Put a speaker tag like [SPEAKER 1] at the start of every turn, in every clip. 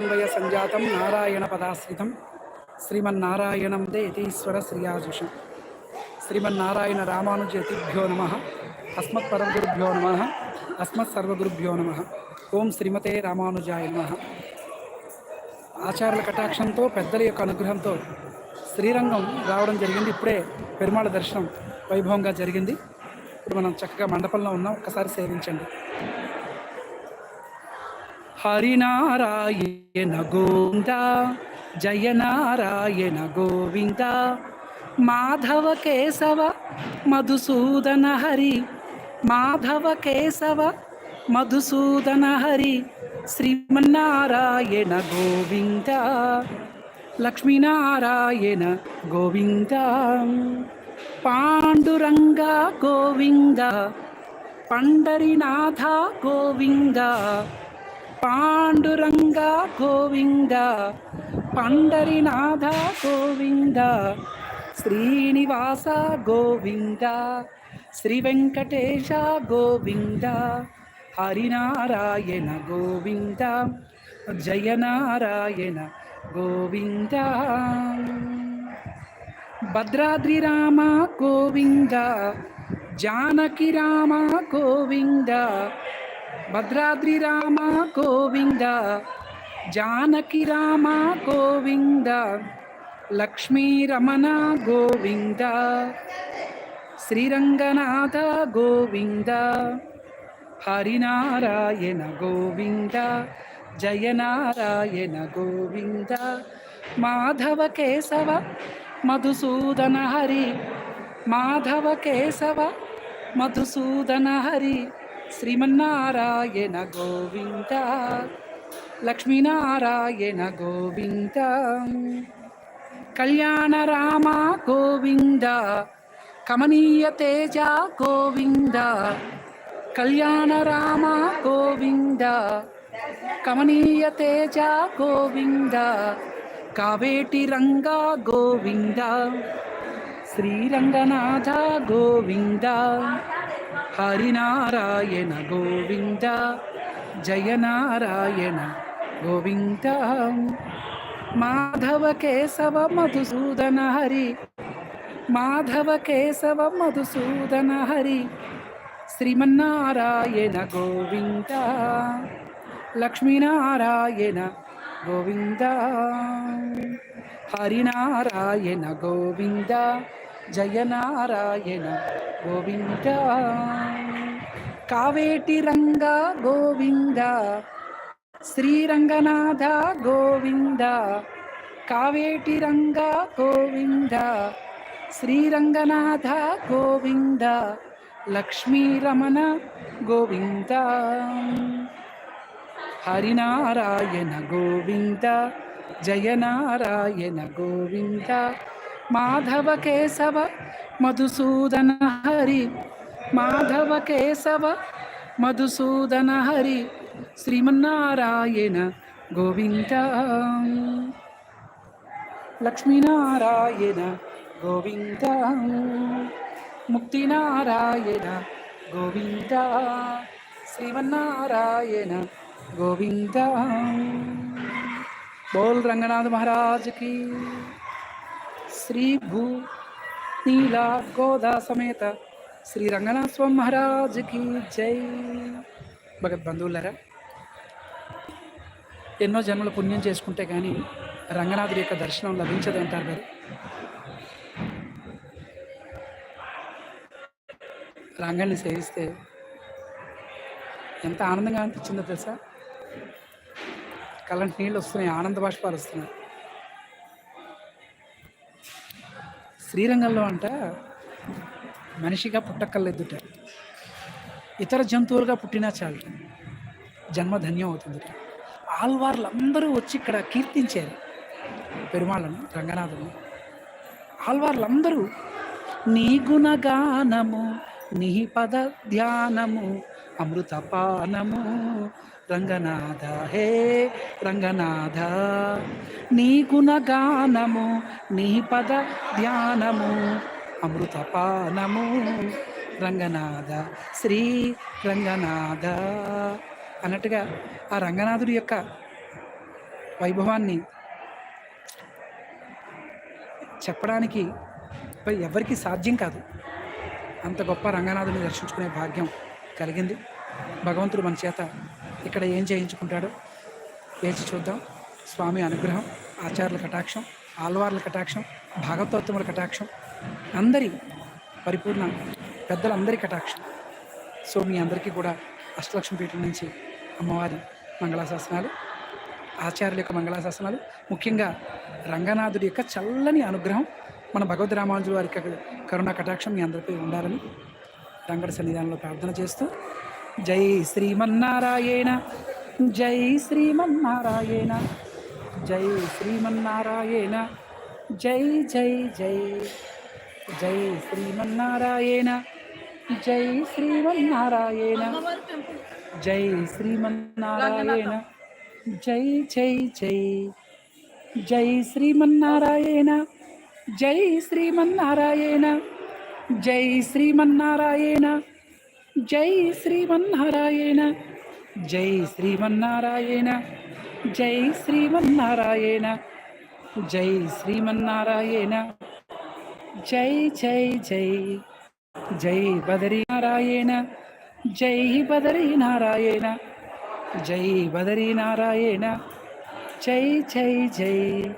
[SPEAKER 1] అన్వయ సంజాతం నారాయణ పదాశ్రితం. శ్రీమన్నారాయణం దేతీశ్వర శ్రీయాజుషం శ్రీమన్నారాయణ రామానుజతిభ్యో నమ. అస్మత్పరగురుభ్యో నమ. అస్మత్ సర్వగురుభ్యో నమ. ఓం శ్రీమతే రామానుజాయ నమ. ఆచార్యుల కటాక్షంతో పెద్దల యొక్క అనుగ్రహంతో శ్రీరంగం రావడం జరిగింది. ఇప్పుడే పెరుమాళ దర్శనం వైభవంగా జరిగింది. ఇప్పుడు మనం చక్కగా మండపంలో ఉన్నాం. ఒక్కసారి సేవించండి. హరినారాయణ గోవింద జయ నారాయణ గోవింద మాధవ కేశవ మధుసూదన హరి మాధవ కేశవ మధుసూదన హరి శ్రీమన్నారాయణ గోవింద లక్ష్మీనారాయణ గోవింద పాండురంగ గోవింద పండరినాథ గోవింద పాండురంగ గోవింద పండరినాథ గోవింద శ్రీనివాస గోవింద శ్రీ వెంకటేశ గోవింద హరినారాయణ గోవింద జయనారాయణ గోవింద. భద్రాద్రి రామ గోవింద జానకి రామ గోవింద భద్రాద్రి రామ గోవింద జానకి రామ గోవింద లక్ష్మీ రమణ గోవింద శ్రీరంగనాథ గోవింద హరినారాయణ గోవింద జయనారాయణ గోవింద మాధవ కేశవ మధుసూదన హరి మాధవ కేశవ మధుసూదన హరి శ్రీమన్నారాయణ గోవింద లక్ష్మీనారాయణ గోవింద కళ్యాణ రామ గోవింద కమనీయ తేజ గోవింద కళ్యాణ రామ గోవింద కమనీయ తేజ గోవింద కావేటి రంగ గోవింద శ్రీరంగనాథ గోవింద. హరినారాయణ గోవింద జయనారాయణ గోవింద. మాధవ కేశవ మధుసూదన హరి మాధవ కేశవ మధుసూదన హరి శ్రీమన్నారాయణ గోవింద లక్ష్మీనారాయణ గోవింద. హరినారాయణ గోవింద జయనారాయణ గోవింద. కావేటి రంగ గోవింద. శ్రీరంగనాథ గోవింద. కావేటి రంగ గోవింద. శ్రీరంగనాథ గోవింద. లక్ష్మీరమణ గోవింద. హరినారాయణ గోవింద. జయనారాయణ గోవింద. మాధవ కేశవ మధుసూదన హరి మాధవ కేశవ మధుసూదన హరి శ్రీమన్నారాయణ గోవింద. లక్ష్మీనారాయణ గోవింద ముక్తినారాయణ గోవింద శ్రీమన్నారాయణ గోవింద. బోల్ రంగనాథ్ మహారాజ్కి శ్రీ భూ నీలా గోదా సమేత శ్రీ రంగనాథ స్వామి మహారాజ్కి జై. భగత్ బంధువులరా ఎన్నో జన్మల పుణ్యం చేసుకుంటే కానీ రంగనాథుడి యొక్క దర్శనం లభించదు అంటారు కదా. రంగాన్ని సేవిస్తే ఎంత ఆనందంగా అనిపించిందో తెలుసా? కళ్ళంటి నీళ్ళు వస్తున్నాయి ఆనంద బాష్పాలు వస్తున్నాయి. శ్రీరంగంలో అంట మనిషిగా పుట్టక్కర్లేదుట. ఇతర జంతువులుగా పుట్టినా చాలు. జన్మధన్యం అవుతుందిట అవుతుందిట. ఆల్వార్లందరూ వచ్చి ఇక్కడ కీర్తించారు పెరుమాళ్ళను రంగనాథుని. ఆల్వార్లందరూ నీ గుణగానము నీ పద ధ్యానము అమృతపానము రంగనాథ హే రంగనాథ నీ గుణగానము నీ పద ధ్యానము అమృతపానము రంగనాథ శ్రీ రంగనాథ. అన్నట్టుగా ఆ రంగనాథుడి యొక్క వైభవాన్ని చెప్పడానికి పై ఎవరికి సాధ్యం కాదు. అంత గొప్ప రంగనాథుని దర్శించుకునే భాగ్యం కలిగింది. భగవంతుడు మన చేత ఇక్కడ ఏం చేయించుకుంటాడో వేచి చూద్దాం. స్వామి అనుగ్రహం ఆచార్యుల కటాక్షం ఆల్వార్ల కటాక్షం భాగవతోత్తముల కటాక్షం అందరి పరిపూర్ణ పెద్దలందరి కటాక్షం. సో మీ అందరికీ కూడా అష్టలక్ష్మి పీఠం నుంచి అమ్మవారి మంగళాశాసనాలు ఆచార్యుల యొక్క మంగళాశాసనాలు ముఖ్యంగా రంగనాథుడి యొక్క చల్లని అనుగ్రహం మన భగవద్ రామానుజు వారి కరుణా కటాక్షం మీ అందరిపై ఉండాలని రంగడి సన్నిధానంలో ప్రార్థన చేస్తూ జై శ్రీమన్నారాయణ జై శ్రీమన్నారాయణ జై శ్రీమన్నారాయణ జై జై జై జై శ్రీమన్నారాయణ జై శ్రీమన్నారాయణ జై శ్రీమన్నారాయణ జై జై జై జై శ్రీమన్నారాయణ జై శ్రీమన్నారాయణ జై శ్రీమన్నారాయణ జై శ్రీమన్నారాయణ. జై శ్రీమన్నారాయణ. జై శ్రీమన్నారాయణ. జై శ్రీమన్నారాయణ. జై జై జై. జై బదరీనారాయణ జై బదరీనారాయణ జై బదరీనారాయణ జై జై జై.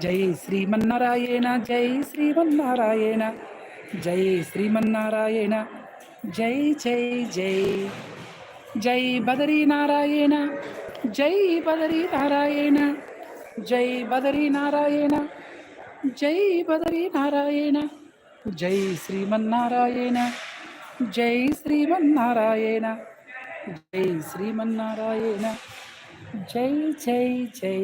[SPEAKER 1] జై శ్రీమన్నారాయణ. జై శ్రీమన్నారాయణ. జై శ్రీమన్నారాయణ. జై జై జై. జై బదరీ నారాయణ జై బదరీ నారాయణ జై బదరీ నారాయణ జై బదరీ నారాయణ జై శ్రీమన్నారాయణ జై శ్రీమన్నారాయణ జై శ్రీమన్నారాయణ జై జై జై.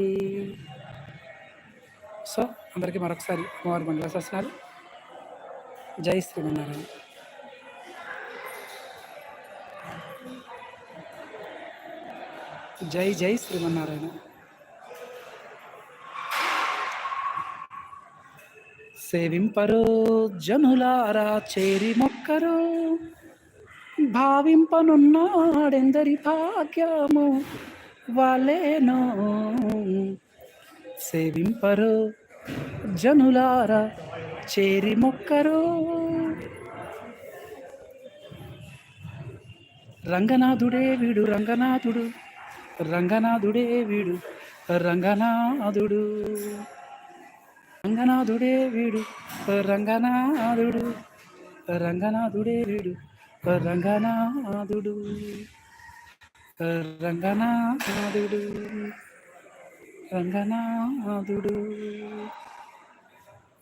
[SPEAKER 1] సో అందరికీ మరొకసారి అమ్మవారి మంగళాశాసనాలు జై శ్రీమన్నారాయణ. జై జై శ్రీమన్నారాయణ. సేవింపరు జనులారా చేరి మొక్కరు భావింపనున్నాడెందరి భాగ్యము వాళ్ళేనో సేవింపరు జనులారా చేరి మొక్కరు రంగనాథుడే వీడు రంగనాథుడు. రంగనాథుడే వీడు రంగనాథుడు. రంగనాథుడే వీడు రంగనాథుడు. రంగనాథుడే వీడు రంగనాథుడు. రంగనాథుడు. రంగనాథుడు.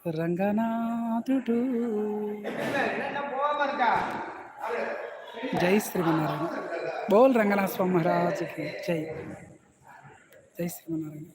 [SPEAKER 1] రంగనాథుడు. జై శ్రీమన్నారాయణ. బోల్ రంగనాథ స్వామి మహారాజుకి జై జై శ్రీమన్నారాయణ